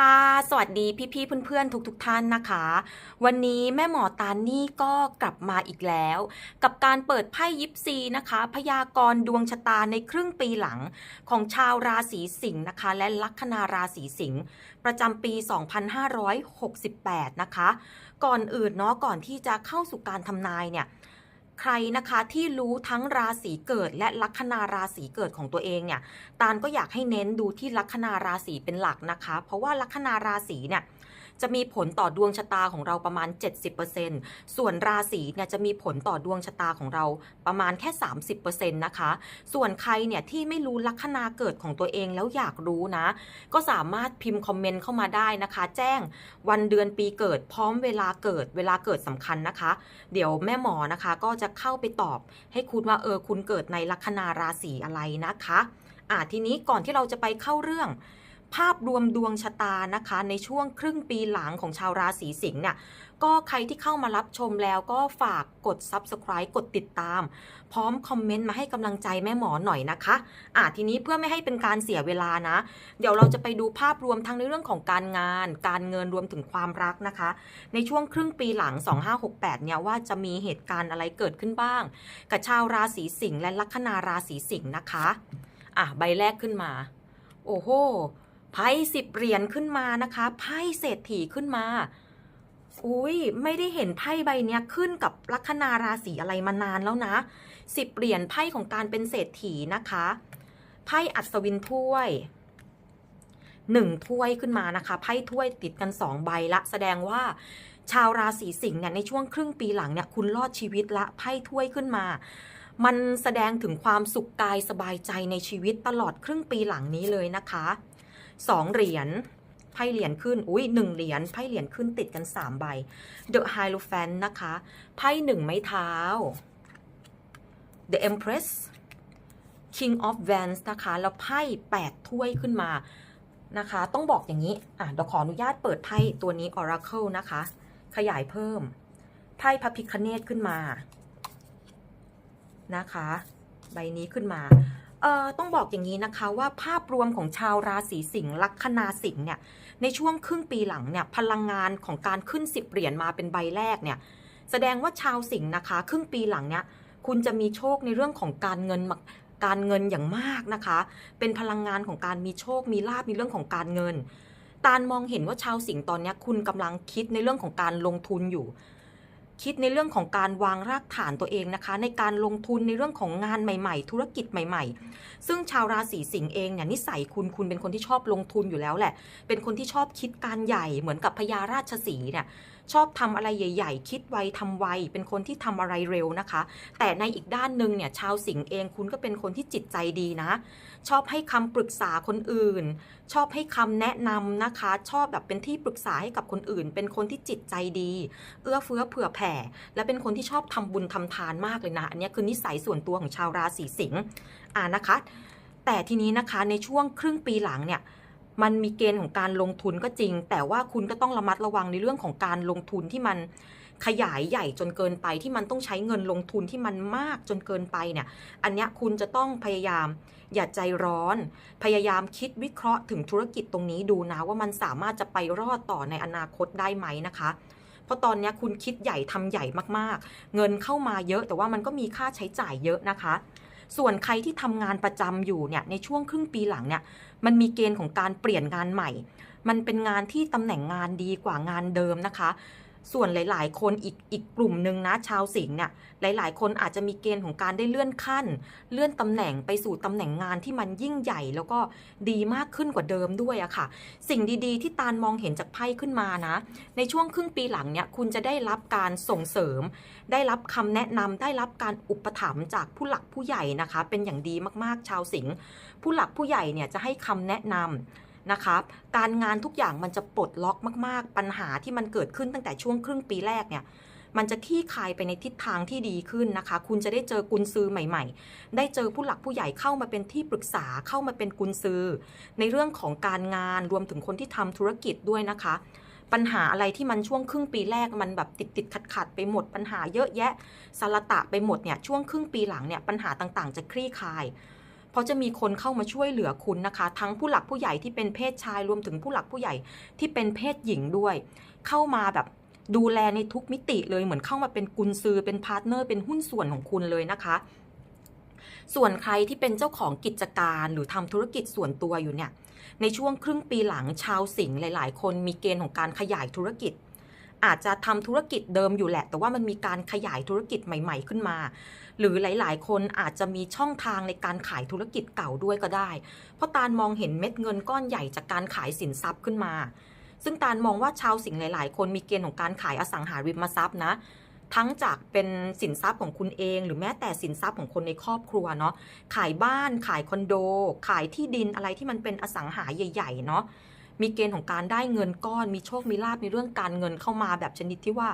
ค่ะสวัสดีพี่ๆเพื่อนๆทุกๆท่านนะคะ วันนี้แม่หมอตานี่ก็กลับมาอีกแล้ว กับการเปิดไพ่ยิปซีนะคะ พยากรณ์ดวงชะตาในครึ่งปีหลังของชาวราศีสิงห์นะคะ และลัคนาราศีสิงห์ประจำปี 2568 นะคะ ก่อนอื่นเนาะก่อนที่จะเข้าสู่การทำนายเนี่ย ใครนะคะที่รู้ทั้งราศีเกิดและลัคนาราศีเกิดของตัวเองเนี่ย ตาลก็อยากให้เน้นดูที่ลัคนาราศีเป็นหลักนะคะ เพราะว่าลัคนาราศีเนี่ย จะมีผลต่อดวงชะตาของเราประมาณ 70%ส่วนราศีเนี่ยจะมีผลต่อดวงชะตาของเราประมาณแค่ 30%นะคะ ส่วนใครเนี่ยที่ไม่รู้ลัคนาเกิดของตัวเองแล้วอยากรู้นะ ก็สามารถพิมพ์คอมเมนต์เข้ามาได้นะคะ แจ้งวันเดือนปีเกิดพร้อมเวลาเกิดเวลาเกิดสำคัญนะคะ เดี๋ยวแม่หมอนะคะก็จะเข้าไปตอบให้คุณว่าเออคุณเกิดในลัคนาราศีอะไรนะคะอ่าทีนี้ก่อนที่เราจะไปเข้าเรื่อง ภาพรวมดวงชะตานะคะ ในช่วงครึ่งปีหลังของชาวราศีสิงห์เนี่ยก็ใครที่เข้ามารับชมแล้วก็ฝากกด subscribe กดติดตาม พร้อมคอมเมนต์มาให้กำลังใจแม่หมอหน่อยนะคะอ่าทีนี้เพื่อไม่ให้เป็นการเสียเวลานะ เดี๋ยวเราจะไปดูภาพรวมทั้งในเรื่องของการงาน การเงินรวมถึงความรักนะคะ ในช่วงครึ่งปีหลัง 2568 เนี่ยว่าจะมีเหตุการณ์อะไรเกิดขึ้นบ้าง กับชาวราศีสิงห์และลัคนาราศีสิงห์นะคะ อะใบแรกขึ้นมา โอ้โห ไพ่สิบเหรียญขึ้นมานะคะไพ่เศรษฐีขึ้นมาอุ้ยไม่ได้เห็นไพ่ใบเนี้ยขึ้นกับลัคนาราศีอะไรมานานแล้วนะสิบเหรียญไพ่ของการเป็นเศรษฐีนะคะไพ่อัศวินถ้วยหนึ่งถ้วยขึ้นมานะคะไพ่ถ้วยติดกันสองใบละ แสดงว่าชาวราศีสิงห์เนี่ยในช่วงครึ่งปีหลังเนี่ยคุณรอดชีวิตละไพ่ถ้วยขึ้นมา มันแสดงถึงความสุขกายสบายใจในชีวิตตลอดครึ่งปีหลังนี้เลยนะคะ สองเหรียญไพ่เหรียญขึ้น อุ้ยหนึ่งเหรียญไพ่เหรียญขึ้นติดกันสามใบ The Hierophant นะคะ ไพ่หนึ่งไม้เท้า The Empress King of Wands นะคะ แล้วไพ่แปดถ้วยขึ้นมานะคะ ต้องบอกอย่างนี้ อะเดี๋ยวขออนุญาตเปิดไพ่ตัวนี้ Oracle นะคะ ขยายเพิ่ม ไพ่พระพิคเนตขึ้นมา นะคะ ใบนี้ขึ้นมา เอ่อต้องบอกอย่างนี้นะคะว่าภาพรวมของชาวราศีสิงห์ลัคนาสิงห์เนี่ยในช่วงครึ่งปีหลังเนี่ยพลังงานของการขึ้นสิบเหรียญมาเป็นใบแรกเนี่ยแสดงว่าชาวสิงห์นะคะ ครึ่งปีหลังเนี่ยคุณจะมีโชคในเรื่องของการเงินการเงินอย่างมากนะคะ เป็นพลังงานของการมีโชค มีลาบในเรื่องของการเงิน ตาลมองเห็นว่าชาวสิงห์ตอนนี้คุณกำลังคิดในเรื่องของการลงทุนอยู่ คิดในเรื่องของการวางรากฐานตัวเองนะคะ ในการลงทุนในเรื่องของงานใหม่ๆ ธุรกิจใหม่ ๆ ซึ่งชาวราศีสิงห์เองเนี่ยนิสัยคุณคุณเป็นคนที่ชอบลงทุนอยู่แล้วแหละ เป็นคนที่ชอบคิดการใหญ่เหมือนกับพญาราชสีเนี่ยชอบทำอะไรใหญ่ ๆ คิดไวทำไว เป็นคนที่ทำอะไรเร็วนะคะ แต่ในอีกด้านหนึ่งเนี่ยชาวสิงห์เองคุณก็เป็นคนที่จิตใจดีนะ ชอบให้คำปรึกษาคนอื่น ชอบให้คำแนะนำนะคะ ชอบแบบเป็นที่ปรึกษาให้กับคนอื่น เป็นคนที่จิตใจดี เอื้อเฟื้อเผื่อแผ่ และเป็นคนที่ชอบทำบุญทำทานมากเลยนะ อันนี้คือนิสัยส่วนตัวของชาวราศีสิงห์อ่านะคะ แต่ทีนี้นะคะในช่วงครึ่งปีหลังเนี่ยมันมีเกณฑ์ของการลงทุนก็จริง แต่ว่าคุณก็ต้องระมัดระวังในเรื่องของการลงทุนที่มันขยายใหญ่จนเกินไปที่มันต้องใช้เงินลงทุนที่มันมากจนเกินไปเนี่ย อันเนี้ยคุณจะต้องพยายาม อย่าใจร้อน พยายามคิดวิเคราะห์ถึงธุรกิจตรงนี้ดูนะว่ามันสามารถจะไปรอดต่อในอนาคตได้ไหมนะคะ เพราะตอนนี้คุณคิดใหญ่ทำใหญ่มากๆ เงินเข้ามาเยอะแต่ว่ามันก็มีค่าใช้จ่ายเยอะนะคะ ส่วนใครที่ทำงานประจำอยู่เนี่ยในช่วงครึ่งปีหลังเนี่ยมันมีเกณฑ์ของการเปลี่ยนงานใหม่ มันเป็นงานที่ตำแหน่งงานดีกว่างานเดิมนะคะ ส่วนหลาย ๆ คนอีกอีกกลุ่มหนึ่งนะชาวสิงห์เนี่ยหลาย ๆ คนอาจจะมีเกณฑ์ของการได้เลื่อนขั้น เลื่อนตำแหน่งไปสู่ตำแหน่งงานที่มันยิ่งใหญ่แล้วก็ดีมากขึ้นกว่าเดิมด้วยอะค่ะ สิ่งดี ๆ ที่ตาลมองเห็นจากไพ่ขึ้นมานะ ในช่วงครึ่งปีหลังเนี่ยคุณจะได้รับการส่งเสริม ได้รับคำแนะนำได้รับการอุปถัมภ์จากผู้หลักผู้ใหญ่นะคะ เป็นอย่างดีมากๆชาวสิงห์ผู้หลักผู้ใหญ่เนี่ยจะให้คำแนะนำ นะคะการงานทุกอย่างมันจะปลดล็อกมาก ๆ ปัญหาที่มันเกิดขึ้นตั้งแต่ช่วงครึ่งปีแรกเนี่ยมันจะขี้คายไปในทิศทางที่ดีขึ้นนะคะ คุณจะได้เจอกุญซือใหม่ ๆ ได้เจอผู้หลักผู้ใหญ่เข้ามาเป็นที่ปรึกษาเข้ามาเป็นกุญซือ ในเรื่องของการงานรวมถึงคนที่ทำธุรกิจด้วยนะคะ ปัญหาอะไรที่มันช่วงครึ่งปีแรกมันแบบติดติดขัดขัดไปหมดปัญหาเยอะแยะสารตะไปหมดเนี่ยช่วงครึ่งปีหลังเนี่ยปัญหาต่างๆ จะคลี่คลาย เพราะจะมีคนเข้ามาช่วยเหลือคุณนะคะ ทั้งผู้หลักผู้ใหญ่ที่เป็นเพศชายรวมถึงผู้หลักผู้ใหญ่ที่เป็นเพศหญิงด้วย เข้ามาแบบดูแลในทุกมิติเลยเหมือนเข้ามาเป็นกุญซือเป็นพาร์ทเนอร์เป็นหุ้นส่วนของคุณเลยนะคะ ส่วนใครที่เป็นเจ้าของกิจการหรือทำธุรกิจส่วนตัวอยู่เนี่ย ในช่วงครึ่งปีหลังชาวสิงห์หลาย ๆ คนมีเกณฑ์ของการขยายธุรกิจอาจจะทำธุรกิจเดิมอยู่แหละ แต่ว่ามันมีการขยายธุรกิจใหม่ ๆ ขึ้นมา หรือหลาย ๆ คนอาจจะมีช่องทางในการขายธุรกิจเก่าด้วยก็ได้ เพราะตาลมองเห็นเม็ดเงินก้อนใหญ่จากการขายสินทรัพย์ขึ้นมา ซึ่งตาลมองว่าชาวสิงห์หลาย ๆ คนมีเกณฑ์ของการขายอสังหาริมทรัพย์นะทั้งจากเป็นสินทรัพย์ของคุณเอง หรือแม้แต่สินทรัพย์ของคนในครอบครัวเนาะขายบ้านขายคอนโด ขายที่ดินอะไรที่มันเป็นอสังหาใหญ่ ๆ เนาะ มีเกณฑ์ของการได้เงินก้อน มีโชคมีลาบในเรื่องการเงินเข้ามาแบบชนิดที่ว่า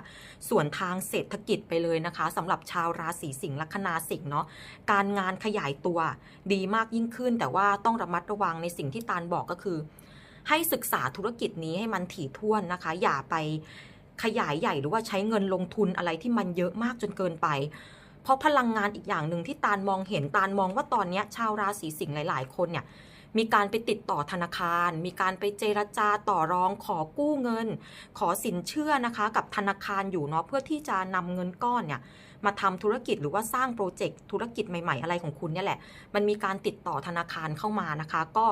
ส่วนทางเศรษฐกิจไปเลยนะคะสำหรับชาวราศีสิงห์ลัคนาสิงห์เนาะการงานขยายตัวดีมากยิ่งขึ้น แต่ว่าต้องระมัดระวังในสิ่งที่ตาลบอกก็คือ ให้ศึกษาธุรกิจนี้ให้มันถี่ถ้วนนะคะ อย่าไปขยายใหญ่หรือว่าใช้เงินลงทุนอะไรที่มันเยอะมากจนเกินไป เพราะพลังงานอีกอย่างหนึ่งที่ตาลมองเห็นตาลมองว่าตอนนี้ชาวราศีสิงห์หลาย ๆ คนเนี่ย มีการไปติดต่อธนาคาร มีการไปเจรจาต่อรองขอกู้เงิน ขอสินเชื่อนะคะกับธนาคารอยู่เนาะเพื่อที่จะนำเงินก้อนเนี่ยมาทำธุรกิจหรือว่าสร้างโปรเจกต์ธุรกิจใหม่ๆ อะไรของคุณเนี่ยแหละ มันมีการติดต่อธนาคารเข้ามานะคะ ก็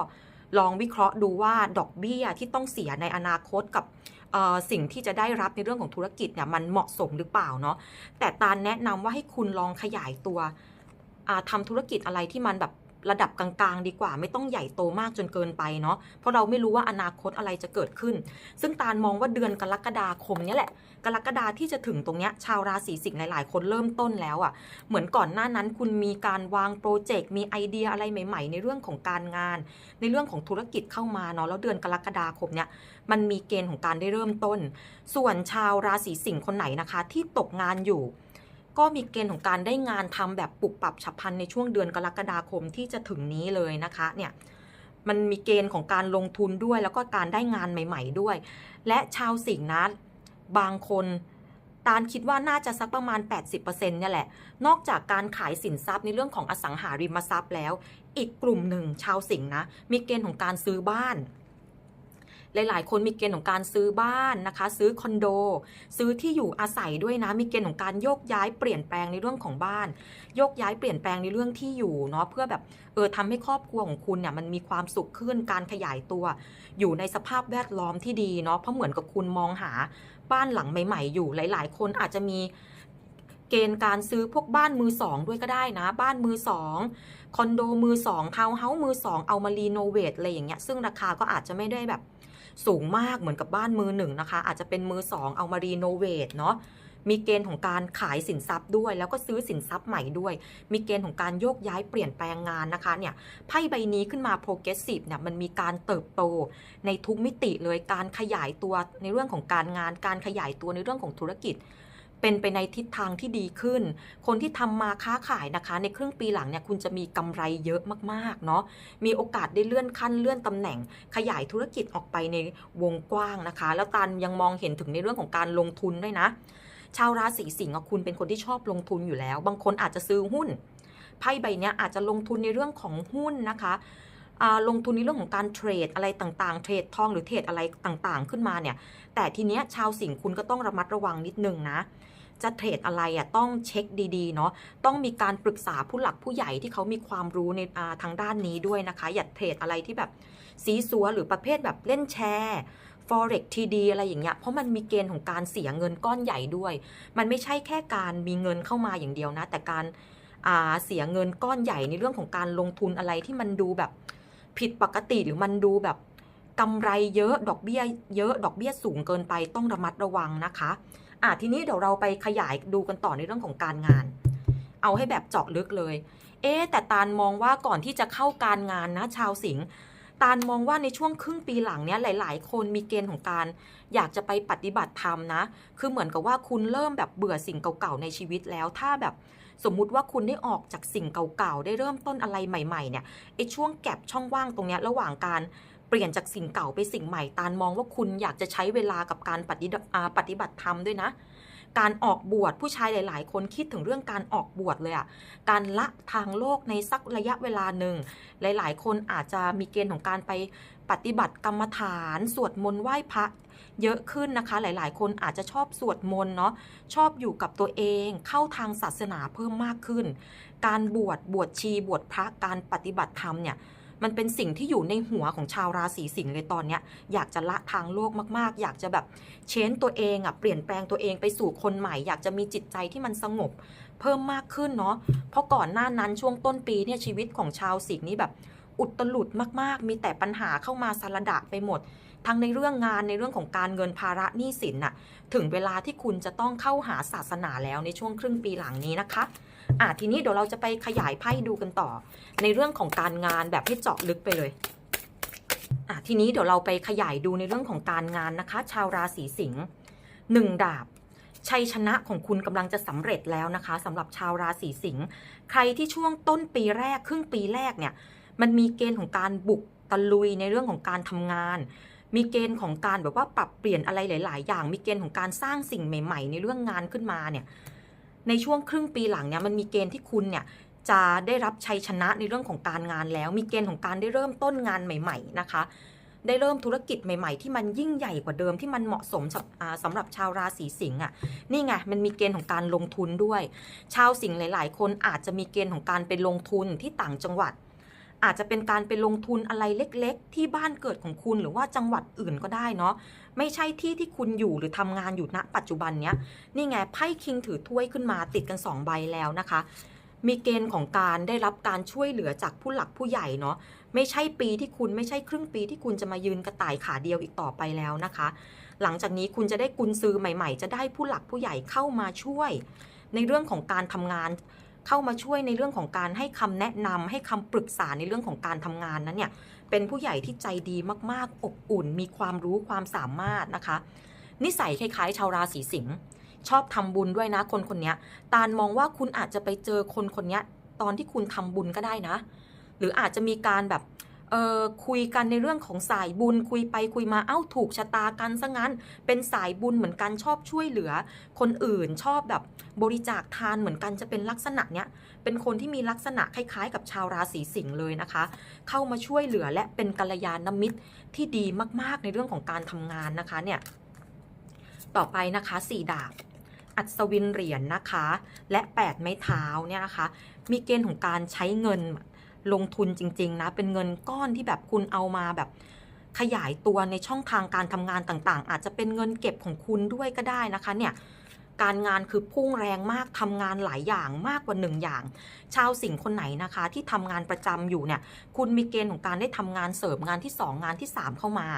ลองวิเคราะห์ดูว่าดอกเบี้ยที่ต้องเสียในอนาคตกับสิ่งที่จะได้รับในเรื่องของธุรกิจเนี่ยมันเหมาะสมหรือเปล่าเนาะแต่ตาแนะนำว่าให้คุณลองขยายตัวอ่าทำธุรกิจอะไรที่มันแบบ ระดับกลางๆ ดีกว่า ไม่ต้องใหญ่โตมากจนเกินไปเนาะเพราะเราไม่รู้ว่าอนาคตอะไรจะเกิดขึ้น ซึ่งตาลมองว่าเดือนกรกฎาคมนี่ยแหละ กรกฎาที่จะถึงตรงเนี้ยชาวราศีสิงห์หลายๆ คนเริ่มต้นแล้วอะ่ะ เหมือนก่อนหน้านั้นคุณมีการวางโปรเจกต์มีไอเดียอะไรใหม่ ๆ ในเรื่องของการงาน ในเรื่องของธุรกิจเข้ามาเนาะแล้วเดือนกรกฎาคมเนี่ยมันมีเกณฑ์ของการได้เริ่มต้น ส่วนชาวราศีสิงห์คนไหนนะคะ ที่ตกงานอยู่ ก็มีเกณฑ์ของการได้งานทำแบบปรับปรับฉับพลันในช่วงเดือนกรกฎาคมที่จะถึงนี้เลยนะคะเนี่ยมันมีเกณฑ์ของการลงทุนด้วย แล้วก็การได้งานใหม่ ๆ ด้วย และชาวสิงห์นะบางคนตาลคิดว่าน่าจะสักประมาณ 80%เนี่ยแหละ นอกจากการขายสินทรัพย์ในเรื่องของอสังหาริมทรัพย์แล้ว อีกกลุ่มหนึ่งชาวสิงห์นะ มีเกณฑ์ของการซื้อบ้าน หลาย ๆ คนมีเกณฑ์ของการซื้อบ้านนะคะ ซื้อคอนโด ซื้อที่อยู่อาศัยด้วยนะ มีเกณฑ์ของการโยกย้ายเปลี่ยนแปลงในเรื่องของบ้าน โยกย้ายเปลี่ยนแปลงในเรื่องที่อยู่เนาะเพื่อแบบเออทำให้ครอบครัวของคุณเนี่ยมันมีความสุขขึ้นการขยายตัว อยู่ในสภาพแวดล้อมที่ดีเนาะเพราะเหมือนกับคุณมองหาบ้านหลังใหม่ ๆ อยู่หลาย ๆ คนอาจจะมีเกณฑ์การซื้อพวกบ้านมือสองด้วยก็ได้นะ บ้านมือสองคอนโดมือสองทาวน์เฮาส์มือสองเอามารีโนเวทอะไรอย่างเงี้ยซึ่งราคาก็อาจจะไม่ได้แบบ สูงมากเหมือนกับบ้านมือหนึ่งนะคะ อาจจะเป็นมือสองเอามารีโนเวทเนาะมีเกณฑ์ของการขายสินทรัพย์ด้วย แล้วก็ซื้อสินทรัพย์ใหม่ด้วย มีเกณฑ์ของการโยกย้ายเปลี่ยนแปลงงานนะคะเนี่ยไพ่ใบนี้ขึ้นมา progressive เนี่ยมันมีการเติบโตในทุกมิติเลยการขยายตัวในเรื่องของการงาน การขยายตัวในเรื่องของธุรกิจ เป็นไปในทิศทางที่ดีขึ้น คนที่ทำมาค้าขายนะคะ ในครึ่งปีหลังเนี่ยคุณจะมีกำไรเยอะมากๆเนาะ มีโอกาสได้เลื่อนขั้นเลื่อนตำแหน่ง ขยายธุรกิจออกไปในวงกว้างนะคะ แล้วตันยังมองเห็นถึงในเรื่องของการลงทุนด้วยนะ ชาวราศีสิงห์คุณเป็นคนที่ชอบลงทุนอยู่แล้ว บางคนอาจจะซื้อหุ้น ไพ่ใบนี้อาจจะลงทุนในเรื่องของหุ้นนะคะลงทุนในเรื่องของการเทรดอะไรต่างๆ เทรดทองหรือเทรดอะไรต่างๆ ขึ้นมาเนี่ย แต่ทีเนี้ยชาวสิงห์คุณก็ต้องระมัดระวังนิดนึงนะ จะเทรดอะไรอะต้องเช็คดีๆเนาะต้องมีการปรึกษาผู้หลักผู้ใหญ่ที่เขามีความรู้ในทางด้านนี้ด้วยนะคะ อย่าเทรดอะไรที่แบบซีซัวหรือประเภทแบบเล่นแชร์ forex TD อะไรอย่างเงี้ย เพราะมันมีเกณฑ์ของการเสียเงินก้อนใหญ่ด้วย มันไม่ใช่แค่การมีเงินเข้ามาอย่างเดียวนะ แต่การาเสียเงินก้อนใหญ่ในเรื่องของการลงทุนอะไรที่มันดูแบบผิดปกติหรือมันดูแบบกำไรเยอะดอกเบี้ยเยอะดอกเบี้ยสูงเกินไปต้องระมัดระวังนะคะ อะทีนี้เดี๋ยวเราไปขยายดูกันต่อในเรื่องของการงาน เอาให้แบบเจาะลึกเลย เอ๊แต่ตาลมองว่าก่อนที่จะเข้าการงานนะชาวสิงห์ตาลมองว่าในช่วงครึ่งปีหลังเนี้ยหลาย ๆ คนมีเกณฑ์ของการ อยากจะไปปฏิบัติธรรมนะ คือเหมือนกับว่าคุณเริ่มแบบเบื่อสิ่งเก่าๆในชีวิตแล้ว ถ้าแบบสมมุติว่าคุณได้ออกจากสิ่งเก่าๆ ได้เริ่มต้นอะไรใหม่ ๆ เนี่ยไอ้ช่วงแก็บช่องว่างตรงเนี้ยระหว่างการ เปลี่ยนจากสิ่งเก่าไปสิ่งใหม่ตาลมองว่าคุณอยากจะใช้เวลากับการปฏิปฏิบัติธรรมด้วยนะ การออกบวชผู้ชายหลาย ๆ คนคิดถึงเรื่องการออกบวชเลยอะการละทางโลกในสักระยะเวลาหนึ่ง หลาย ๆ คนอาจจะมีเกณฑ์ของการไปปฏิบัติกรรมฐานสวดมนต์ไหว้พระเยอะขึ้นนะคะ หลายๆ คนอาจจะชอบสวดมนต์เนาะชอบอยู่กับตัวเองเข้าทางศาสนาเพิ่มมากขึ้น การบวชบวชชีบวชพระการปฏิบัติธรรมเนี่ย มันเป็นสิ่งที่อยู่ในหัวของชาวราศีสิงห์เลยตอนเนี้ยอยากจะละทางโลกมากๆ อยากจะแบบเชนตัวเองอะเปลี่ยนแปลงตัวเองไปสู่คนใหม่ อยากจะมีจิตใจที่มันสงบ เพิ่มมากขึ้นเนาะเพราะก่อนหน้านั้นช่วงต้นปีเนี่ยชีวิตของชาวสิงห์นี่แบบอุตลุดมากๆ มีแต่ปัญหาเข้ามาสารดะไปหมด ทั้งในเรื่องงานในเรื่องของการเงินภาระหนี้สินน่ะ ถึงเวลาที่คุณจะต้องเข้าหาศาสนาแล้วในช่วงครึ่งปีหลังนี้นะคะ อะทีนี้เดี๋ยวเราจะไปขยายไพ่ดูกันต่อ ในเรื่องของการงานแบบให้เจาะลึกไปเลยอะทีนี้เดี๋ยวเราไปขยายดูในเรื่องของการงานนะคะ ชาวราศีสิงห์หนึ่งดาบชัยชนะของคุณกำลังจะสำเร็จแล้วนะคะสำหรับชาวราศีสิงห์ใครที่ช่วงต้นปีแรกครึ่งปีแรกเนี่ย มันมีเกณฑ์ของการบุกตะลุยในเรื่องของการทำงาน มีเกณฑ์ของการแบบว่าปรับเปลี่ยนอะไรหลาย ๆ อย่าง มีเกณฑ์ของการสร้างสิ่งใหม่ ๆ ในเรื่องงานขึ้นมาเนี่ย ในช่วงครึ่งปีหลังเนี่ยมันมีเกณฑ์ที่คุณเนี่ยจะได้รับชัยชนะในเรื่องของการงานแล้ว มีเกณฑ์ของการได้เริ่มต้นงานใหม่ ๆ นะคะ ได้เริ่มธุรกิจใหม่ ๆ ที่มันยิ่งใหญ่กว่าเดิมที่มันเหมาะสมสำอ่าหรับชาวราศีสิงห์อะนี่ไงมันมีเกณฑ์ของการลงทุนด้วย ชาวสิงห์หลาย ๆ คนอาจจะมีเกณฑ์ของการไปลงทุนที่ต่างจังหวัด อาจจะเป็นการไปลงทุนอะไรเล็ก ๆ ที่บ้านเกิดของคุณหรือว่าจังหวัดอื่นก็ได้เนาะ ไม่ใช่ที่ที่คุณอยู่หรือทำงานอยู่ณปัจจุบันเนี้ยนี่ไงไพ่คิงถือถ้วยขึ้นมาติดกัน2ใบแล้วนะคะ มีเกณฑ์ของการได้รับการช่วยเหลือจากผู้หลักผู้ใหญ่เนาะไม่ใช่ปีที่คุณไม่ใช่ครึ่งปีที่คุณจะมายืนกระต่ายขาเดียวอีกต่อไปแล้วนะคะ หลังจากนี้คุณจะได้กุญซื้อใหม่ ๆ จะได้ผู้หลักผู้ใหญ่เข้ามาช่วย ในเรื่องของการทำงานเข้ามาช่วยในเรื่องของการให้คำแนะนำให้คำปรึกษาในเรื่องของการทำงานนั้นเนี่ย เป็นผู้ใหญ่ที่ใจดีมากๆ อบอุ่น มีความรู้ความสามารถนะคะ นิสัยคล้ายๆ ชาวราศีสิงห์ชอบทำบุญด้วยนะคนคนนี้ตาลมองว่าคุณอาจจะไปเจอคนคนนี้ตอนที่คุณทำบุญก็ได้นะ หรืออาจจะมีการแบบ เออคุยกันในเรื่องของสายบุญคุยไปคุยมาเอ้าถูกชะตากันซะงั้น เป็นสายบุญเหมือนกันชอบช่วยเหลือ คนอื่นชอบแบบบริจาคทานเหมือนกันจะเป็นลักษณะเนี้ยเป็นคนที่มีลักษณะคล้ายๆ กับชาวราศีสิงห์เลยนะคะ เข้ามาช่วยเหลือและเป็นกัลยาณมิตรที่ดีมากๆในเรื่องของการทำงานนะคะเนี่ยต่อไปนะคะสี่ดาบอัศวินเหรียญนะคะ และแปดไม้เท้าเนี่ยนะคะ มีเกณฑ์ของการใช้เงิน ลงทุนจริง ๆ นะ เป็นเงินก้อนที่แบบคุณเอามาแบบขยายตัวในช่องทางการทำงานต่างๆ อาจจะเป็นเงินเก็บของคุณด้วยก็ได้นะคะเนี่ยการงานคือพุ่งแรงมากทำงานหลายอย่างมากกว่าหนึ่งอย่าง ชาวสิงห์คนไหนนะคะ ที่ทำงานประจำอยู่เนี่ย คุณมีเกณฑ์ของการได้ทำงานเสริมงานที่ 2 งานที่ 3 เข้ามา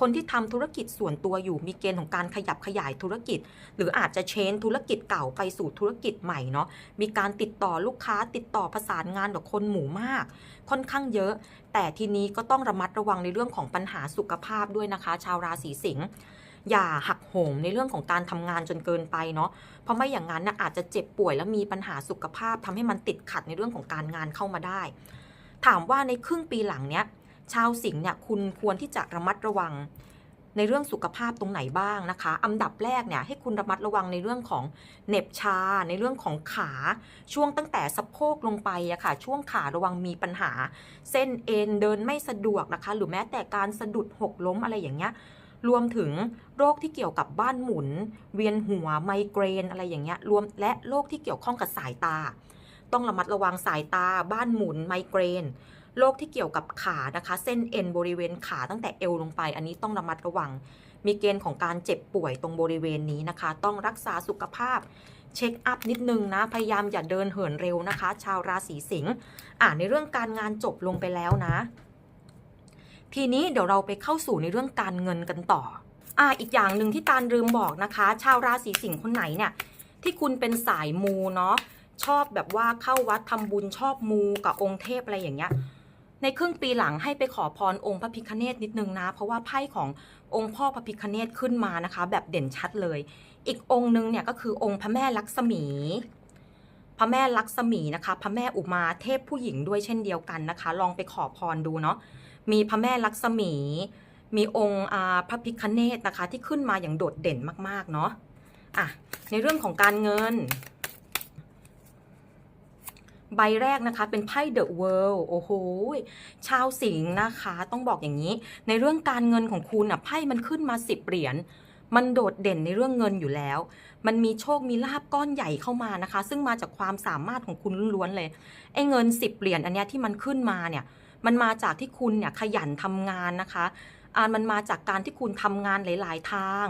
คนที่ทำธุรกิจส่วนตัวอยู่มีเกณฑ์ของการขยับขยายธุรกิจ หรืออาจจะเชนธุรกิจเก่าไปสู่ธุรกิจใหม่เนาะมีการติดต่อลูกค้าติดต่อประสานงานกับคนหมู่มาก ค่อนข้างเยอะ แต่ทีนี้ก็ต้องระมัดระวังในเรื่องของปัญหาสุขภาพด้วยนะคะ ชาวราศีสิงห์อย่าหักโหมในเรื่องของการทำงานจนเกินไปเนาะ เพราะไม่อย่างนั้นนะอาจจะเจ็บป่วยแล้วมีปัญหาสุขภาพทำให้มันติดขัดในเรื่องของการงานเข้ามาได้ ถามว่าในครึ่งปีหลังเนี้ย ชาวสิงห์เนี่ยคุณควรที่จะระมัดระวังในเรื่องสุขภาพตรงไหนบ้างนะคะ อันดับแรกเนี่ยให้คุณระมัดระวังในเรื่องของเหน็บชา ในเรื่องของขาช่วงตั้งแต่สะโพกลงไปอะค่ะ ช่วงขาระวังมีปัญหา เส้นเอ็นเดินไม่สะดวกนะคะ หรือแม้แต่การสะดุดหกล้มอะไรอย่างเงี้ย รวมถึงโรคที่เกี่ยวกับบ้านหมุน เวียนหัวไมเกรนอะไรอย่างเงี้ย รวมและโรคที่เกี่ยวข้องกับสายตา ต้องระมัดระวังสายตา บ้านหมุนไมเกรน โรคที่เกี่ยวกับขานะคะ เส้นเอ็นบริเวณขาตั้งแต่เอวลงไป อันนี้ต้องระมัดระวัง มีเกณฑ์ของการเจ็บป่วยตรงบริเวณนี้นะคะ ต้องรักษาสุขภาพเช็คอัพนิดนึงนะ พยายามอย่าเดินเหินเร็วนะคะ ชาวราศีสิงห์อ่าในเรื่องการงานจบลงไปแล้วนะ ทีนี้เดี๋ยวเราไปเข้าสู่ในเรื่องการเงินกันต่ออ่าอีกอย่างหนึ่งที่ตาลลืมบอกนะคะ ชาวราศีสิงห์คนไหนเนี่ยที่คุณเป็นสายมูเนาะชอบแบบว่าเข้าวัดทำบุญชอบมูกับองค์เทพอะไรอย่างเงี้ย ในครึ่งปีหลังให้ไปขอพรองค์พระพิคเนตนิดนึงนะ เพราะว่าไพ่ขององค์พ่อพระพิคเนตขึ้นมานะคะ แบบเด่นชัดเลย อีกองค์นึงเนี่ยก็คือองค์พระแม่ลักษมี พระแม่ลักษมีนะคะ พระแม่อุมาเทพผู้หญิงด้วยเช่นเดียวกันนะคะ ลองไปขอพรดูเนาะมีพระแม่ลักษมี มีองค์พระพิคเนตนะคะ ที่ขึ้นมาอย่างโดดเด่นมากๆเนาะอะในเรื่องของการเงิน ใบแรกนะคะเป็นไพ่ The World โอ้โห ชาวสิงห์นะคะ ต้องบอกอย่างนี้ ในเรื่องการเงินของคุณอะไพ่มันขึ้นมา10เหรียญมันโดดเด่นในเรื่องเงินอยู่แล้ว มันมีโชค มีลาบก้อนใหญ่เข้ามานะคะ ซึ่งมาจากความสามารถของคุณล้วนๆเลย ไอ้เงิน10เหรียญอันเนี้ยที่มันขึ้นมาเนี่ย มันมาจากที่คุณเนี่ยขยันทำงานนะคะ อ่ามันมาจากการที่คุณทำงานหลาย ๆ ทาง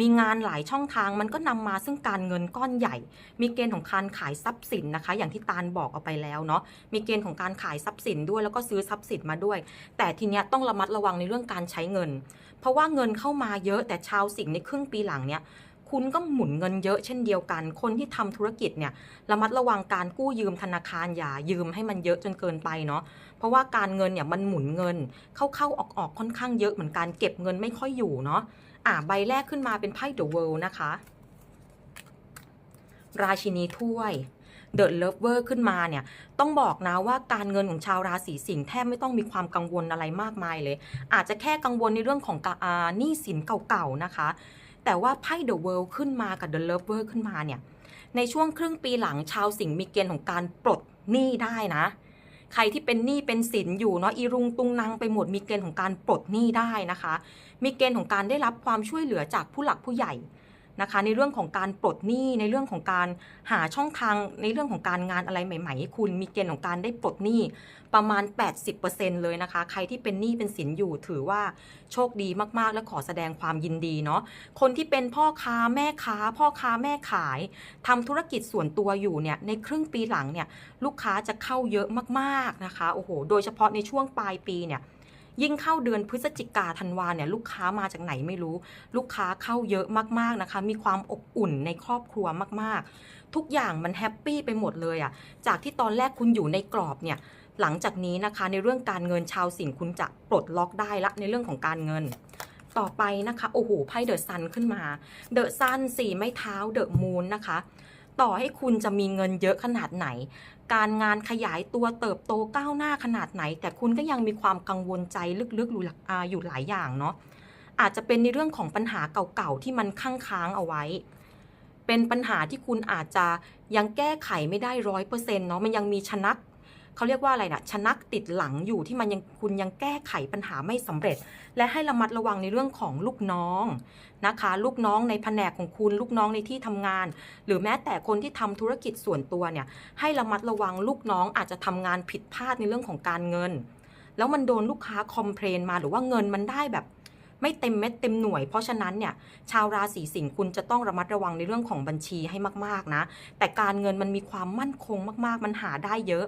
มีงานหลายช่องทางมันก็นำมาซึ่งการเงินก้อนใหญ่ มีเกณฑ์ของการขายทรัพย์สินนะคะ อย่างที่ตาลบอกเอาไปแล้วเนาะมีเกณฑ์ของการขายทรัพย์สินด้วยแล้วก็ซื้อทรัพย์สินมาด้วย แต่ทีเนี้ยต้องระมัดระวังในเรื่องการใช้เงิน เพราะว่าเงินเข้ามาเยอะแต่ชาวสิงห์ในครึ่งปีหลังเนี่ยคุณก็หมุนเงินเยอะเช่นเดียวกัน คนที่ทำธุรกิจเนี่ยระมัดระวังการกู้ยืมธนาคารอย่ายืมให้มันเยอะจนเกินไปเนาะ เพราะว่าการเงินเนี่ยมันหมุนเงินเข้าๆออกๆค่อนข้างเยอะเหมือนกันเก็บเงินไม่ค่อยอยู่เนาะ อ่าใบแรกขึ้นมาเป็นไพ่ The World นะคะ ราชินีถ้วย The Lover ขึ้นมาเนี่ย ต้องบอกนะว่าการเงินของชาวราศีสิงห์แทบไม่ต้องมีความกังวลอะไรมากมายเลย อาจจะแค่กังวลในเรื่องของกะอ่าหนี้สินเก่าๆนะคะ แต่ว่าไพ่ The World ขึ้นมากับ The Lover ขึ้นมาเนี่ย ในช่วงครึ่งปีหลังชาวสิงห์มีเกณฑ์ของการปลดหนี้ได้นะ ใครที่เป็นหนี้เป็นสินอยู่เนาะอีรุงตุงนางไปหมดมีเกณฑ์ของการปลดหนี้ได้นะคะ มีเกณฑ์ของการได้รับความช่วยเหลือจากผู้หลักผู้ใหญ่นะคะ ในเรื่องของการปลดหนี้ในเรื่องของการหาช่องทางในเรื่องของการงานอะไรใหม่ๆให้คุณมีเกณฑ์ของการได้ปลดหนี้ ประมาณ 80%เลยนะคะ ใครที่เป็นหนี้เป็นสินอยู่ถือว่าโชคดีมากๆ และขอแสดงความยินดีเนาะคนที่เป็นพ่อค้าแม่ค้า พ่อค้าแม่ขายทำธุรกิจส่วนตัวอยู่เนี่ยในครึ่งปีหลังเนี่ยลูกค้าจะเข้าเยอะมากๆนะคะโอ้โหโดยเฉพาะในช่วงปลายปีเนี่ยยิ่งเข้าเดือนพฤศจิกาธันวาเนี่ยลูกค้ามาจากไหนไม่รู้ ลูกค้าเข้าเยอะมากๆนะคะ มีความอบอุ่นในครอบครัวมากๆ ทุกอย่างมันแฮปปี้ไปหมดเลยอะ่ะจากที่ตอนแรกคุณอยู่ในกรอบเนี่ย หลังจากนี้นะคะในเรื่องการเงินชาวสิงห์คุณจะปลดล็อกได้ละในเรื่องของการเงิน ต่อไปนะคะโอ้โหไพ่เดอะซันขึ้นมาเดอะซันสี่ไม้เท้าเดอะมูนนะคะ ต่อให้คุณจะมีเงินเยอะขนาดไหน การงานขยายตัวเติบโตก้าวหน้าขนาดไหน แต่คุณก็ยังมีความกังวลใจลึกๆอยู่หลักอ่ายู่หลายอย่างเนาะอาจจะเป็นในเรื่องของปัญหาเก่าๆที่มันค้างค้างเอาไว้ เป็นปัญหาที่คุณอาจจะยังแก้ไขไม่ได้ร้อยเปอร์เซ็นต์เนาะมันยังมีชนัก เขาเรียกว่าอะไรนะชนักติดหลังอยู่ที่มันยังคุณยังแก้ไขปัญหาไม่สำเร็จ และให้ระมัดระวังในเรื่องของลูกน้องนะคะ ลูกน้องในแผนกของคุณลูกน้องในที่ทำงาน หรือแม้แต่คนที่ทำธุรกิจส่วนตัวเนี่ยให้ระมัดระวังลูกน้องอาจจะทำงานผิดพลาดในเรื่องของการเงิน แล้วมันโดนลูกค้าคอมเพลนมาหรือว่าเงินมันได้แบบไม่เต็มเม็ดเต็มหน่วย เพราะฉะนั้นเนี่ยชาวราศีสิงห์คุณจะต้องระมัดระวังในเรื่องของบัญชีให้มากๆนะ แต่การเงินมันมีความมั่นคงมากๆ มันหาได้เยอะ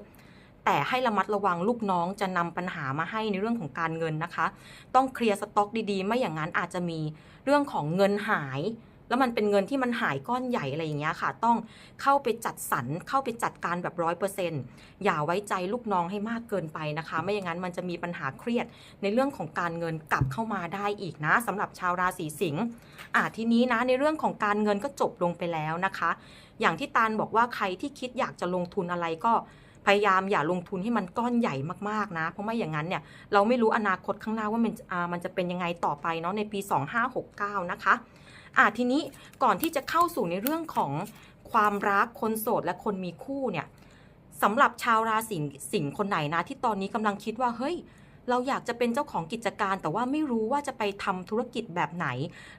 แต่ให้ระมัดระวังลูกน้องจะนำปัญหามาให้ในเรื่องของการเงินนะคะ ต้องเคลียร์สต็อกดีๆ ไม่อย่างนั้นอาจจะมีเรื่องของเงินหาย แล้วมันเป็นเงินที่มันหายก้อนใหญ่อะไรอย่างเงี้ยค่ะ ต้องเข้าไปจัดสรรเข้าไปจัดการแบบร้อยเปอร์เซ็นต์อย่าไว้ใจลูกน้องให้มากเกินไปนะคะ ไม่อย่างนั้นมันจะมีปัญหาเครียดในเรื่องของการเงินกลับเข้ามาได้อีกนะสำหรับชาวราศีสิงห์อะทีนี้นะในเรื่องของการเงินก็จบลงไปแล้วนะคะ อย่างที่ตาลบอกว่าใครที่คิดอยากจะลงทุนอะไรก็ พยายามอย่าลงทุนให้มันก้อนใหญ่มากๆนะ เพราะไม่อย่างนั้นเนี่ยเราไม่รู้อนาคตข้างหน้าว่ามันมันจะเป็นยังไงต่อไปเนาะในปี 2569 นะคะอะทีนี้ก่อนที่จะเข้าสู่ในเรื่องของความรักคนโสดและคนมีคู่เนี่ยสำหรับชาวราศีสิงห์คนไหนนะ ที่ตอนนี้กำลังคิดว่าเฮ้ยเราอยากจะเป็นเจ้าของกิจการ แต่ว่าไม่รู้ว่าจะไปทำธุรกิจแบบไหน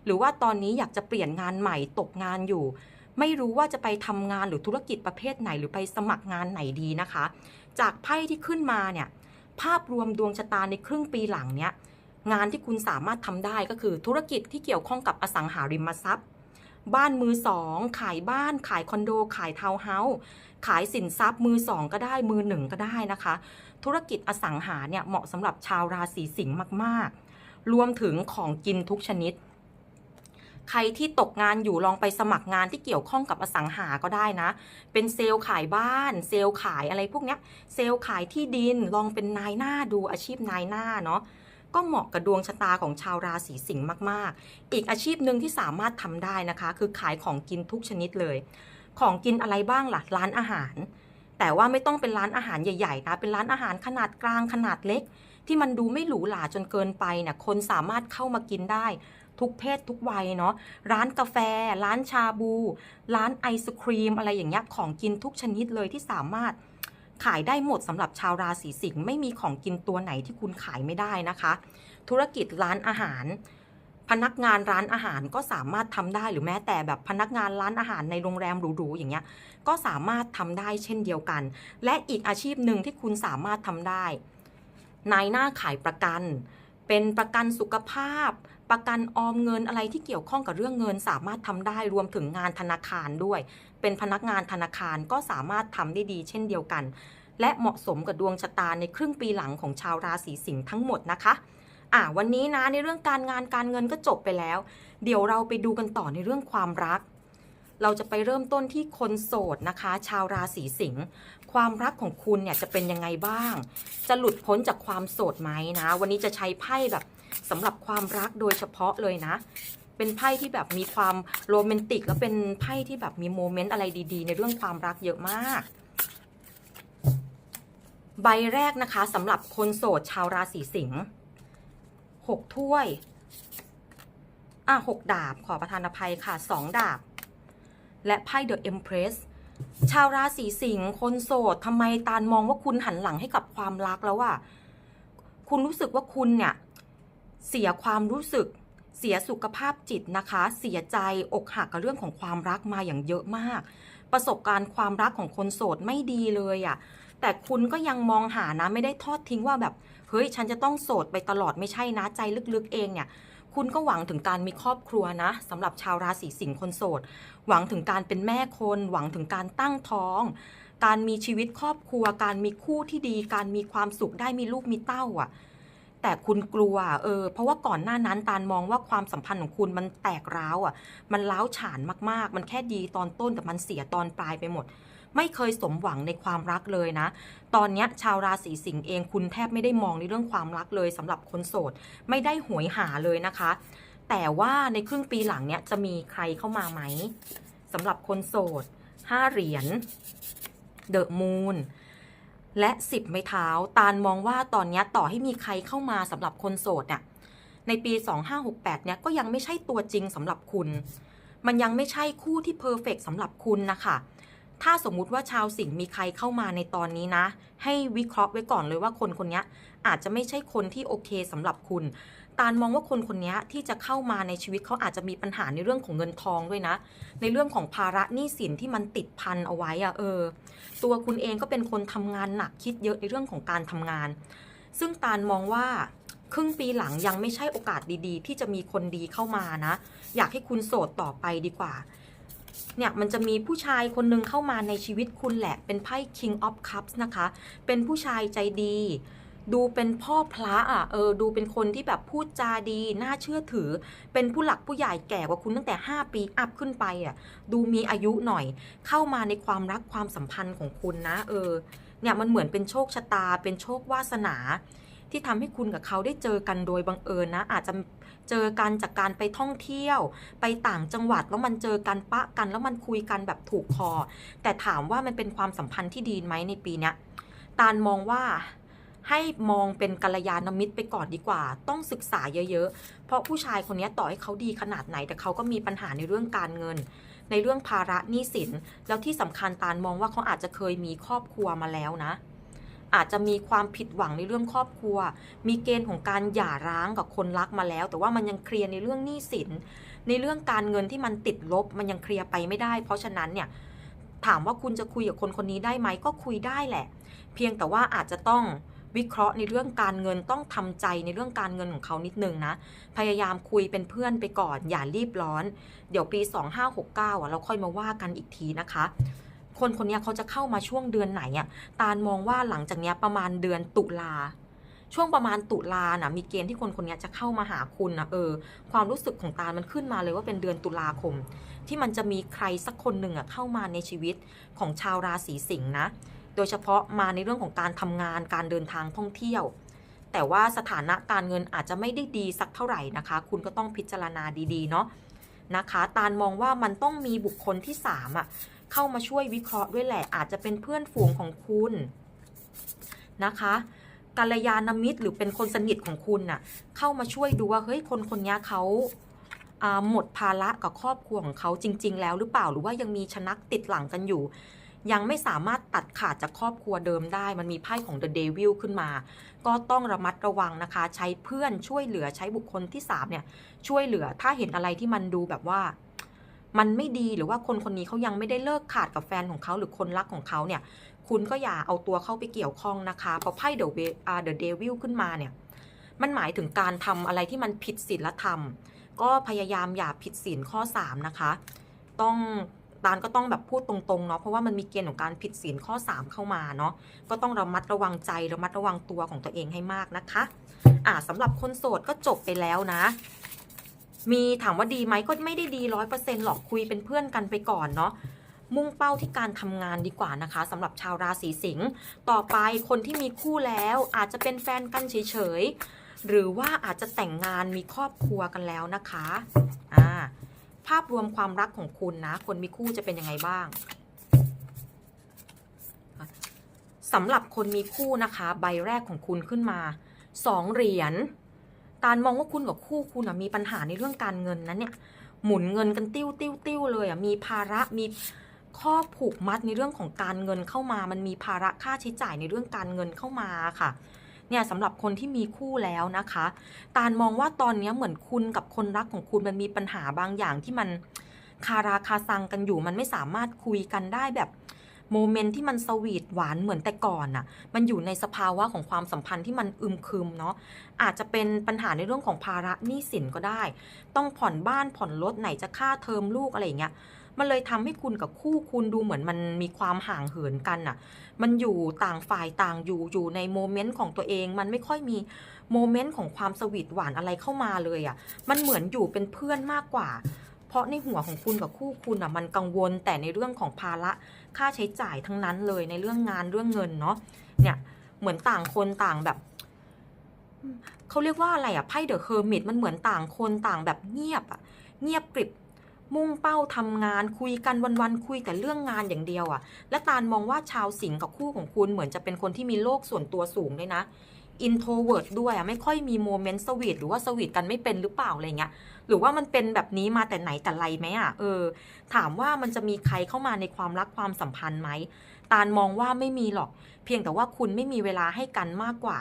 หรือว่าตอนนี้อยากจะเปลี่ยนงานใหม่ตกงานอยู่ ไม่รู้ว่าจะไปทำงานหรือธุรกิจประเภทไหนหรือไปสมัครงานไหนดีนะคะ จากไพ่ที่ขึ้นมาเนี่ยภาพรวมดวงชะตาในครึ่งปีหลังเนี่ยงานที่คุณสามารถทำได้ก็คือธุรกิจที่เกี่ยวข้องกับอสังหาริมทรัพย์ บ้านมือสองขายบ้าน ขายคอนโด ขายทาวน์เฮาส์ขายสินทรัพย์มือสองก็ได้มือหนึ่งก็ได้นะคะ ธุรกิจอสังหาเนี่ยเหมาะสำหรับชาวราศีสิงห์มากๆ รวมถึงของกินทุกชนิด ใครที่ตกงานอยู่ลองไปสมัครงานที่เกี่ยวข้องกับอสังหาก็ได้นะ เป็นเซลล์ขายบ้าน เซลล์ขายอะไรพวกเนี้ยเซลล์ขายที่ดินลองเป็นนายหน้าดูอาชีพนายหน้าเนาะก็เหมาะกับดวงชะตาของชาวราศีสิงห์มาก ๆ อีกอาชีพหนึ่งที่สามารถทำได้นะคะ คือขายของกินทุกชนิดเลย ของกินอะไรบ้างล่ะร้านอาหาร แต่ว่าไม่ต้องเป็นร้านอาหารใหญ่ ๆ นะ เป็นร้านอาหารขนาดกลางขนาดเล็ก ที่มันดูไม่หรูหราจนเกินไปนะคนสามารถเข้ามากินได้ ทุกเพศทุกวัยเนาะร้านกาแฟ ร้านชาบู ร้านไอศครีม อะไรอย่างเงี้ยของกินทุกชนิดเลยที่สามารถขายได้หมดสำหรับชาวราศีสิงห์ไม่มีของกินตัวไหนที่คุณขายไม่ได้นะคะ ธุรกิจร้านอาหาร พนักงานร้านอาหารก็สามารถทำได้หรือแม้แต่แบบพนักงานร้านอาหารในโรงแรมหรูๆอย่างเงี้ยก็สามารถทำได้เช่นเดียวกัน และอีกอาชีพหนึ่งที่คุณสามารถทำได้นายหน้าขายประกัน เป็นประกันสุขภาพ ประกันออมเงินอะไรที่เกี่ยวข้องกับเรื่องเงิน สามารถทำได้รวมถึงงานธนาคารด้วย เป็นพนักงานธนาคารก็สามารถทำได้ดีเช่นเดียวกัน และเหมาะสมกับดวงชะตาในครึ่งปีหลังของชาวราศีสิงห์ทั้งหมดนะคะอะวันนี้นะในเรื่องการงานการเงินก็จบไปแล้ว เดี๋ยวเราไปดูกันต่อในเรื่องความรัก เราจะไปเริ่มต้นที่คนโสดนะคะ ชาวราศีสิงห์ความรักของคุณเนี่ยจะเป็นยังไงบ้าง จะหลุดพ้นจากความโสดไหมนะ วันนี้จะใช้ไพ่แบบ สำหรับความรักโดยเฉพาะเลยนะ เป็นไพ่ที่แบบมีความโรแมนติก และเป็นไพ่ที่แบบมีโมเมนต์อะไรดีๆ ในเรื่องความรักเยอะมาก ใบแรกนะคะสำหรับคนโสดชาวราศีสิงห์หกถ้วย อะหกดาบขอประทานอภัยค่ะสองดาบ และไพ่ The Empress ชาวราศีสิงห์คนโสดทำไมตาลมองว่าคุณหันหลังให้กับความรักแล้วอะคุณรู้สึกว่าคุณเนี่ย เสียความรู้สึก เสียสุขภาพจิตนะคะ เสียใจอกหักกับเรื่องของความรักมาอย่างเยอะมาก ประสบการณ์ความรักของคนโสดไม่ดีเลยอะแต่คุณก็ยังมองหานะไม่ได้ทอดทิ้งว่าแบบเฮ้ยฉันจะต้องโสดไปตลอดไม่ใช่นะใจลึกๆเองเนี่ยคุณก็หวังถึงการมีครอบครัวนะสำหรับชาวราศีสิงห์คนโสด หวังถึงการเป็นแม่คน หวังถึงการตั้งท้อง การมีชีวิตครอบครัว การมีคู่ที่ดี การมีความสุขได้มีลูกมีเต้าอะ แต่คุณกลัวเออเพราะว่าก่อนหน้านั้นตาลมองว่าความสัมพันธ์ของคุณมันแตกร้าวอะ มันร้าวฉานมากๆ มันแค่ดีตอนต้นแต่มันเสียตอนปลายไปหมด ไม่เคยสมหวังในความรักเลยนะ ตอนนี้ชาวราศีสิงห์เองคุณแทบไม่ได้มองในเรื่องความรักเลยสำหรับคนโสด ไม่ได้หวยหาเลยนะคะ แต่ว่าในครึ่งปีหลังเนี้ยจะมีใครเข้ามาไหมสำหรับคนโสด5เหรียญเดอะมูน และ 10 ไม้เท้า ตาลมองว่าตอนนี้ต่อให้มีใครเข้ามาสำหรับคนโสดเนี่ยในปี 2568 เนี่ยก็ยังไม่ใช่ตัวจริงสำหรับคุณ มันยังไม่ใช่คู่ที่เพอร์เฟกสำหรับคุณนะคะถ้าสมมุติว่าชาวสิงห์มีใครเข้ามาในตอนนี้นะ ให้วิเคราะห์ไว้ก่อนเลยว่าคนคนนี้อาจจะไม่ใช่คนที่โอเคสำหรับคุณ ตาลมองว่าคนคนนี้ที่จะเข้ามาในชีวิตเขาอาจจะมีปัญหาในเรื่องของเงินทองด้วยนะ ในเรื่องของภาระหนี้สินที่มันติดพันเอาไว้อะเออ ตัวคุณเองก็เป็นคนทำงานหนักคิดเยอะในเรื่องของการทำงาน ซึ่งตาลมองว่าครึ่งปีหลังยังไม่ใช่โอกาสดีๆ ที่จะมีคนดีเข้ามานะ อยากให้คุณโสดต่อไปดีกว่า เนี่ยมันจะมีผู้ชายคนหนึ่งเข้ามาในชีวิตคุณแหละ เป็นไพ่ King of Cups นะคะ เป็นผู้ชายใจดี ดูเป็นพ่อพระอะเออดูเป็นคนที่แบบพูดจาดีน่าเชื่อถือ เป็นผู้หลักผู้ใหญ่แก่กว่าคุณตั้งแต่ 5 ปีอัพขึ้นไปอะดูมีอายุหน่อย เข้ามาในความรักความสัมพันธ์ของคุณนะ เออ เนี่ยมันเหมือนเป็นโชคชะตา เป็นโชควาสนา ที่ทำให้คุณกับเขาได้เจอกันโดยบังเอิญนะ อาจจะเจอกันจากการไปท่องเที่ยว ไปต่างจังหวัดแล้วมันเจอกันปะกัน แล้วมันคุยกันแบบถูกคอ แต่ถามว่ามันเป็นความสัมพันธ์ที่ดีไหมในปีเนี้ยตาลมองว่า ให้มองเป็นกัลยาณมิตรไปก่อนดีกว่า ต้องศึกษาเยอะๆ เพราะผู้ชายคนนี้ต่อให้เขาดีขนาดไหน แต่เขาก็มีปัญหาในเรื่องการเงิน ในเรื่องภาระหนี้สิน แล้วที่สำคัญตาลมองว่าเขาอาจจะเคยมีครอบครัวมาแล้วนะ อาจจะมีความผิดหวังในเรื่องครอบครัว มีเกณฑ์ของการหย่าร้างกับคนรักมาแล้ว แต่ว่ามันยังเคลียร์ในเรื่องหนี้สิน ในเรื่องการเงินที่มันติดลบ มันยังเคลียร์ไปไม่ได้ เพราะฉะนั้นเนี่ยถามว่าคุณจะคุยกับคนคนนี้ได้ไหมก็คุยได้แหละ เพียงแต่ว่าอาจจะต้อง วิเคราะห์ในเรื่องการเงินต้องทำใจในเรื่องการเงินของเขานิดนึงนะ พยายามคุยเป็นเพื่อนไปก่อน อย่ารีบร้อน เดี๋ยวปี 2569อะเราค่อยมาว่ากันอีกทีนะคะ คนคนนี้เขาจะเข้ามาช่วงเดือนไหนอะตาลมองว่าหลังจากเนี้ยประมาณเดือนตุลาช่วงประมาณตุลานะมีเกณฑ์ที่คนคนนี้จะเข้ามาหาคุณนะเออ ความรู้สึกของตาลมันขึ้นมาเลยว่าเป็นเดือนตุลาคม ที่มันจะมีใครสักคนหนึ่งอะเข้ามาในชีวิตของชาวราศีสิงห์นะ โดยเฉพาะมาในเรื่องของการทำงานการเดินทางท่องเที่ยว แต่ว่าสถานะการเงินอาจจะไม่ได้ดีสักเท่าไหร่นะคะ คุณก็ต้องพิจารณาดีๆเนาะนะคะตาลมองว่ามันต้องมีบุคคลที่สามอะเข้ามาช่วยวิเคราะห์ด้วยแหละ อาจจะเป็นเพื่อนฝูงของคุณนะคะกัลยาณมิตรหรือเป็นคนสนิทของคุณน่ะเข้ามาช่วยดูว่าเฮ้ยคนคนนี้เขาอ่าหมดภาระกับครอบครัวของเขาจริง ๆ แล้วหรือเปล่าหรือว่ายังมีชนักติดหลังกันอยู่ ยังไม่สามารถตัดขาดจากครอบครัวเดิมได้ มันมีไพ่ของ The Devil ขึ้นมา ก็ต้องระมัดระวังนะคะ ใช้เพื่อนช่วยเหลือใช้บุคคลที่สามเนี่ยช่วยเหลือถ้าเห็นอะไรที่มันดูแบบว่า มันไม่ดีหรือว่าคนคนนี้เขายังไม่ได้เลิกขาดกับแฟนของเขาหรือคนรักของเขาเนี่ย คุณก็อย่าเอาตัวเข้าไปเกี่ยวข้องนะคะเพราะไพ่เดอะเวเดอะเดวิลขึ้นมาเนี่ยมันหมายถึงการทำอะไรที่มันผิดศีลธรรม ก็พยายามอย่าผิดศีลข้อ 3 นะคะ ต้อง ตาลก็ต้องแบบพูดตรงๆเนาะเพราะว่ามันมีเกณฑ์ของการผิดศีลข้อ 3 เข้ามาเนาะก็ต้องระมัดระวังใจระมัดระวังตัวของตัวเองให้มากนะคะ อ่าสำหรับคนโสดก็จบไปแล้วนะ มีถามว่าดีไหมก็ไม่ได้ดีร้อยเปอร์เซ็นต์หรอกคุยเป็นเพื่อนกันไปก่อนเนาะมุ่งเป้าที่การทำงานดีกว่านะคะสำหรับชาวราศีสิงห์ต่อไปคนที่มีคู่แล้วอาจจะเป็นแฟนกันเฉยๆหรือว่าอาจจะแต่งงานมีครอบครัวกันแล้วนะคะอ่า ภาพรวมความรักของคุณนะ คนมีคู่จะเป็นยังไงบ้างสำหรับคนมีคู่นะคะ ใบแรกของคุณขึ้นมาสองเหรียญการมองว่าคุณกับคู่คุณอะมีปัญหาในเรื่องการเงินนั้นเนี่ย หมุนเงินกันติ้วติ้วติ้วเลยอะมีภาระมีข้อผูกมัดในเรื่องของการเงินเข้ามา มันมีภาระค่าใช้จ่ายในเรื่องการเงินเข้ามาค่ะ เนี่ยสำหรับคนที่มีคู่แล้วนะคะ ตาลมองว่าตอนนี้เหมือนคุณกับคนรักของคุณมันมีปัญหาบางอย่างที่มันคาราคาซังกันอยู่ มันไม่สามารถคุยกันได้แบบโมเมนต์ที่มันสวีทหวานเหมือนแต่ก่อนน่ะ มันอยู่ในสภาวะของความสัมพันธ์ที่มันอึมครึมเนาะ อาจจะเป็นปัญหาในเรื่องของภาระหนี้สินก็ได้ ต้องผ่อนบ้านผ่อนรถไหนจะค่าเทอมลูกอะไรอย่างเงี้ย มันเลยทำให้คุณกับคู่คุณดูเหมือนมันมีความห่างเหินกันน่ะ มันอยู่ต่างฝ่ายต่างอยู่อยู่ในโมเมนต์ของตัวเอง มันไม่ค่อยมีโมเมนต์ของความสวีทหวานอะไรเข้ามาเลยอะ่ะ มันเหมือนอยู่เป็นเพื่อนมากกว่า เพราะในหัวของคุณกับคู่คุณอะมันกังวลแต่ในเรื่องของภาระค่าใช้จ่ายทั้งนั้นเลยในเรื่องงานเรื่องเงินเนาะ เนี่ยเหมือนต่างคนต่างแบบเขาเรียกว่าอะไรอะไพ่เดอะเฮอร์มิตมันเหมือนต่างคนต่างแบบเงียบอะ เงียบกริบ มุ่งเป้าทำงานคุยกันวันๆคุยแต่เรื่องงานอย่างเดียวอะและตาลมองว่าชาวสิงห์กับคู่ของคุณเหมือนจะเป็นคนที่มีโลกส่วนตัวสูงด้วยนะอินโทรเวิร์ดด้วยอะไม่ค่อยมีโมเมนต์สวีทหรือว่าสวีทกันไม่เป็นหรือเปล่าอะไรเงี้ยหรือว่ามันเป็นแบบนี้มาแต่ไหนแต่ไรไหมอะเออ ถามว่ามันจะมีใครเข้ามาในความรักความสัมพันธ์ไหมตาลมองว่าไม่มีหรอก เพียงแต่ว่าคุณไม่มีเวลาให้กันมากกว่า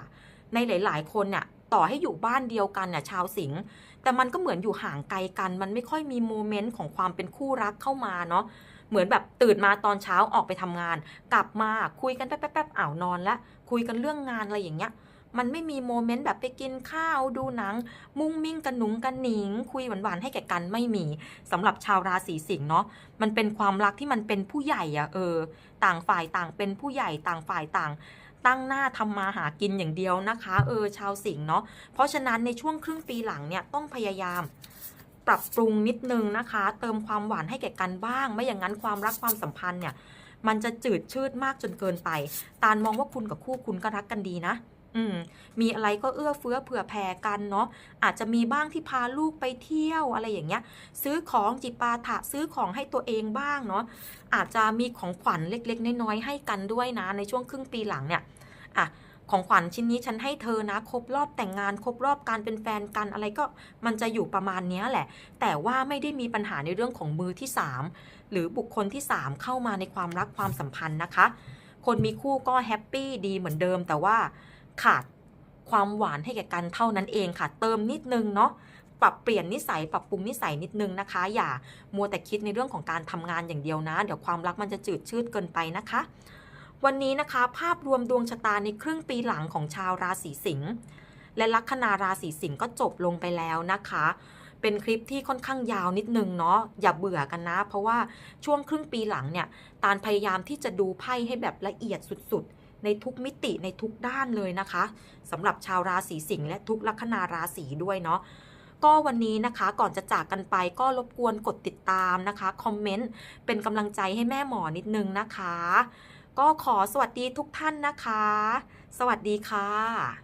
ในหลาย ๆ คนเนี่ยต่อให้อยู่บ้านเดียวกันเนี่ยชาวสิงห์ แต่มันก็เหมือนอยู่ห่างไกลกัน มันไม่ค่อยมีโมเมนต์ของความเป็นคู่รักเข้ามาเนาะเหมือนแบบตื่นมาตอนเช้าออกไปทำงาน กลับมาคุยกันแป๊บๆอ้าวนอนแล้วคุยกันเรื่องงานอะไรอย่างเงี้ยมันไม่มีโมเมนต์แบบไปกินข้าวดูหนัง มุ้งมิ้งกันหนุงกันหนิง คุยหวานๆให้แก่กันไม่มีสำหรับชาวราศีสิงห์เนาะมันเป็นความรักที่มันเป็นผู้ใหญ่อะเออ ต่างฝ่ายต่างเป็นผู้ใหญ่ต่างฝ่ายต่าง ตั้งหน้าทำมาหากินอย่างเดียวนะคะ เออชาวสิงห์เนาะเพราะฉะนั้นในช่วงครึ่งปีหลังเนี่ยต้องพยายามปรับปรุงนิดนึงนะคะ เติมความหวานให้แก่กันบ้าง ไม่อย่างนั้นความรักความสัมพันธ์เนี่ย มันจะจืดชืดมากจนเกินไป ตาลมองว่าคุณกับคู่คุณก็รักกันดีนะ อืมมีอะไรก็เอื้อเฟื้อเผื่อแผ่กันเนาะอาจจะมีบ้างที่พาลูกไปเที่ยวอะไรอย่างเงี้ย ซื้อของจิปาถะซื้อของให้ตัวเองบ้างเนาะอาจจะมีของขวัญเล็ก ๆ น้อยๆให้กันด้วยนะ ในช่วงครึ่งปีหลังเนี่ยอะของขวัญชิ้นนี้ฉันให้เธอนะ ครบรอบแต่งงาน ครบรอบการเป็นแฟนกันอะไรก็มันจะอยู่ประมาณนี้แหละ แต่ว่าไม่ได้มีปัญหาในเรื่องของมือที่ 3 หรือบุคคลที่ 3 เข้ามาในความรักความสัมพันธ์นะคะ คนมีคู่ก็แฮปปี้ดีเหมือนเดิมแต่ว่า ขาดความหวานให้แก่กันเท่านั้นเองค่ะ เติมนิดนึงเนาะปรับเปลี่ยนนิสัยปรับปรุงนิสัยนิดนึงนะคะ อย่ามัวแต่คิดในเรื่องของการทำงานอย่างเดียวนะ เดี๋ยวความรักมันจะจืดชืดเกินไปนะคะ วันนี้นะคะ ภาพรวมดวงชะตาในครึ่งปีหลังของชาวราศีสิงห์และลัคนาราศีสิงห์ก็จบลงไปแล้วนะคะ เป็นคลิปที่ค่อนข้างยาวนิดนึงเนาะอย่าเบื่อกันนะ เพราะว่าช่วงครึ่งปีหลังเนี่ยตาลพยายามที่จะดูไพ่ให้แบบละเอียดสุดๆ ในทุกมิติในทุกด้านเลยนะคะสำหรับชาวราศีสิงห์และทุกลัคนาราศีด้วยเนาะก็วันนี้นะคะก่อนจะจากกันไปก็รบกวนกดติดตามนะคะคอมเมนต์เป็นกำลังใจให้แม่หมอนิดนึงนะคะ ก็ขอสวัสดีทุกท่านนะคะ สวัสดีค่ะ